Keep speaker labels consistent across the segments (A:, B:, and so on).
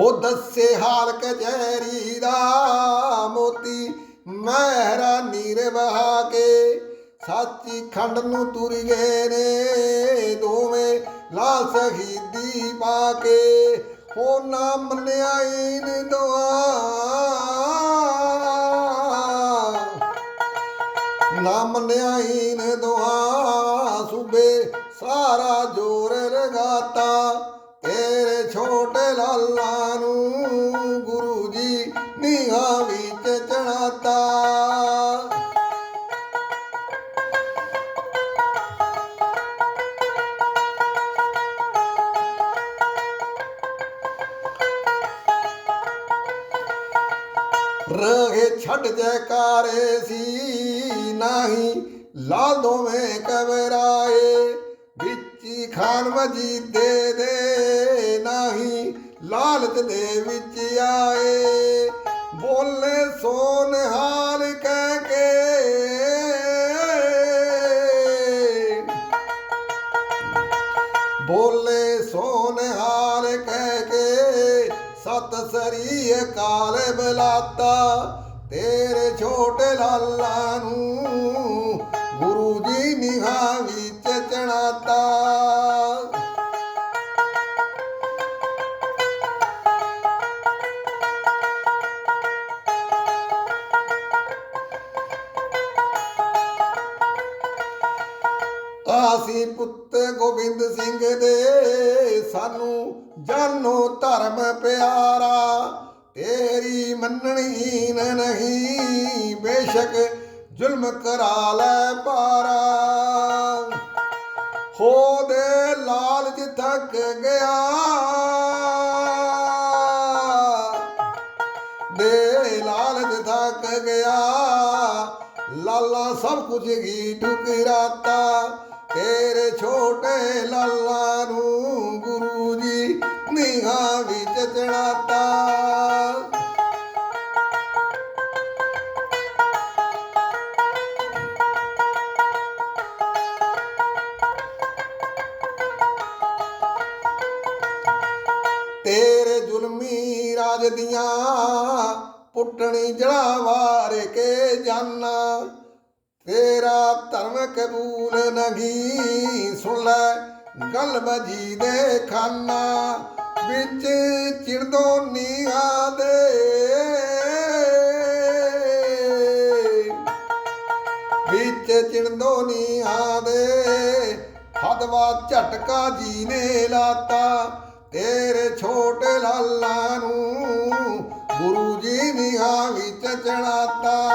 A: ਹੋ ਦੱਸੇ ਹਾਲ ਕਚਹਿਰੀ ਦਾ ਮੋਤੀ ਮਹਿਰਾ ਨੀਰ ਵਹਾ ਕੇ ਸਾਚੀ ਖੰਡ ਨੂੰ ਤੁਰ ਗਏ ਨੇ ਦੋਵੇਂ ਲਾ ਸ਼ਹੀਦੀ ਪਾ ਕੇ ਹੋ ਨਾ ਮੰਨਿਆ ਇਨ ਦੁਆ। ਨਾ ਮੰਨਿਆ ਇਨ ਦੁਆ, ਸੁਬੇ ਸਾਰਾ ਜੋਰ ਲਗਾਤਾ ਨੀਹਾਂ ਚੜਾਤਾ ਰਹੇ ਛੱਡ ਜੈਕਾਰੇ ਸੀ, ਨਾਹੀ ਲਾ ਦੋਵੇਂ ਕਬਰਾਏ ਵਿੱਚੀ ਖਾਨ ਵਜੀਦੇ ਦੇ ਦੇ, ਨਾਹੀ ਲਾਲਚ ਦੇ ਵਿੱਚ ਆਏ। ਬੋਲੇ ਸੋਨ ਹਾਲ ਕਹਿ ਕੇ। ਬੋਲੇ ਸੋਨਹਾਲ ਕਹਿ ਕੇ, ਸਤ ਸ੍ਰੀ ਅਕਾਲ ਬਲਾਤਾ, ਤੇਰੇ ਛੋਟੇ ਲਾਲਾ ਨੂੰ ਗੁਰੂ ਜੀ ਨਿਹਾਂ ਆਸੀ ਪੁੱਤ ਗੋਬਿੰਦ ਸਿੰਘ ਦੇ ਸਾਨੂੰ ਜਾਨੋ ਧਰਮ ਪਿਆਰਾ। ਤੇਰੀ ਮੰਨਣੀ ਨਹੀਂ, ਬੇਸ਼ੱਕ ਜ਼ੁਲਮ ਕਰਾ ਲੈ ਪਾਰਾ। ਹੋ ਦੇ ਲਾਲਚ ਥੱਕ ਗਿਆ, ਦੇ ਲਾਲਚ ਥੱਕ ਗਿਆ, ਲਾਲਾ ਸਭ ਕੁਝ ਹੀ ਠੁਕਰਾਤਾ। ਤੇਰੇ ਛੋਟੇ ਲਾਲਾ ਨੂੰ ਗੁਰੂ ਜੀ ਨੀਹਾਂ ਵਿੱਚ ਚੜਾਤਾ। ਤੇਰੇ ਜ਼ੁਲਮੀ ਰਾਜ ਦੀਆਂ ਪੁੱਟਣੀ ਜੜਾ ਵਾਰ ਕੇ ਜਾਨਾ। ਤੇਰਾ ਧਰਮ ਕਬੂਲ ਨਗੀ। ਸੁਣ ਲੈ, ਗੱਲ ਬਜੀ ਦੇ ਖਾਨਾ। ਵਿੱਚ ਚਿੜਦੋ ਨੀਆਂ ਦੇ। ਵਿੱਚ ਚਿੜਦੋ ਨੀਆਂ ਦੇ। ਹਦਵਾ ਝਟਕਾ ਜੀ ਨੇ ਲਾਤਾ। ਤੇਰੇ ਛੋਟੇ ਲਾਲਾ ਨੂੰ ਗੁਰੂ ਜੀ ਨੀਹਾਂ ਵਿੱਚ ਚੜਾਤਾ।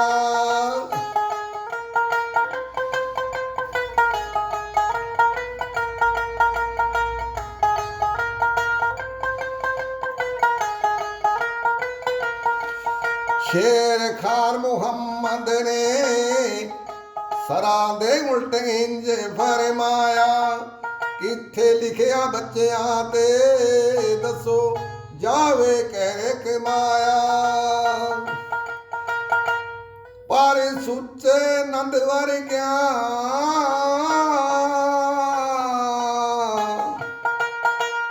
A: ਸ਼ੇਰ ਖਾਨ ਮੁਹੰਮਦ ਨੇ ਸਰਾਂ ਦੇ ਉਲਟ ਇੰਜ ਫਰਮਾਇਆ ਕਿੱਥੇ ਲਿਖਿਆ ਬੱਚਿਆਂ ਤੇ? ਦੱਸੋ, ਜਾਵੇ ਕਹਿ ਕਮਾਇਆ ਪਰ ਸੁੱਚੇ ਨੰਦ ਵਰਗਿਆ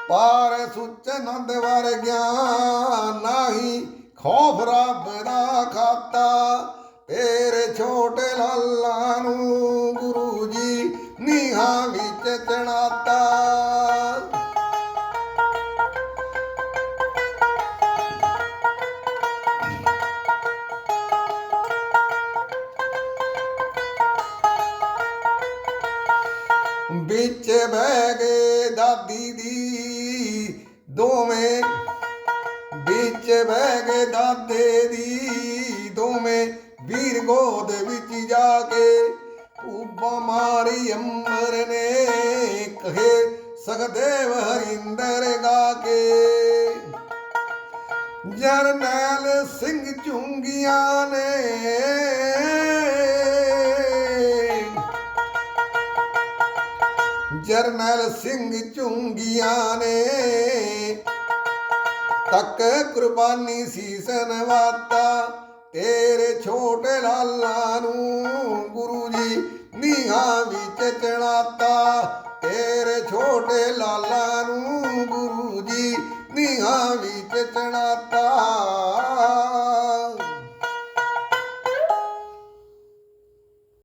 A: ਪਰ ਸੁੱਚੇ ਨੰਦ ਵਰਗਿਆ ਨਾ ਖੌਫ ਰੱਬ ਦਾ ਖਾਤਾ ਤੇਰੇ ਛੋਟੇ ਲਾਲਾਂ ਨੂੰ ਗੁਰੂ ਜੀ ਨੀਹਾਂ ਵਿੱਚ ਚਣਾਤਾ। ਵਿੱਚ ਬਹਿ ਗਏ ਦਾਦੀ ਦੀ ਦੋਵੇਂ ਵਿੱਚ ਬਹਿ ਗਏ ਦਾਦੇ ਦੀ, ਦੋਵੇਂ ਵੀਰ ਗੋਦ ਵਿੱਚ ਜਾ ਕੇ ਉਬਾ ਮਾਰੀ ਅੰਬਰ ਨੇ ਕਹੇ, ਸਖਦੇਵ ਹਰਿੰਦਰ ਗਾ ਕੇ। ਜਰਨੈਲ ਸਿੰਘ ਚੁੰਗੀਆਂ ਨੇ ਜਰਨੈਲ ਸਿੰਘ ਝੁੰਗੀਆਂ ਨੇ ਤੱਕ ਕੁਰਬਾਨੀ ਸੀਸ ਨਵਾਤਾ ਤੇਰੇ ਛੋਟੇ ਲਾਲਾ ਨੂੰ ਗੁਰੂ ਜੀ ਨੀਹਾਂ ਵਿੱਚ ਚੜਾਤਾ। ਤੇਰੇ ਛੋਟੇ ਲਾਲਾ ਨੂੰ ਗੁਰੂ ਜੀ ਨੀਹਾਂ ਵਿੱਚ ਚਣਾਤਾ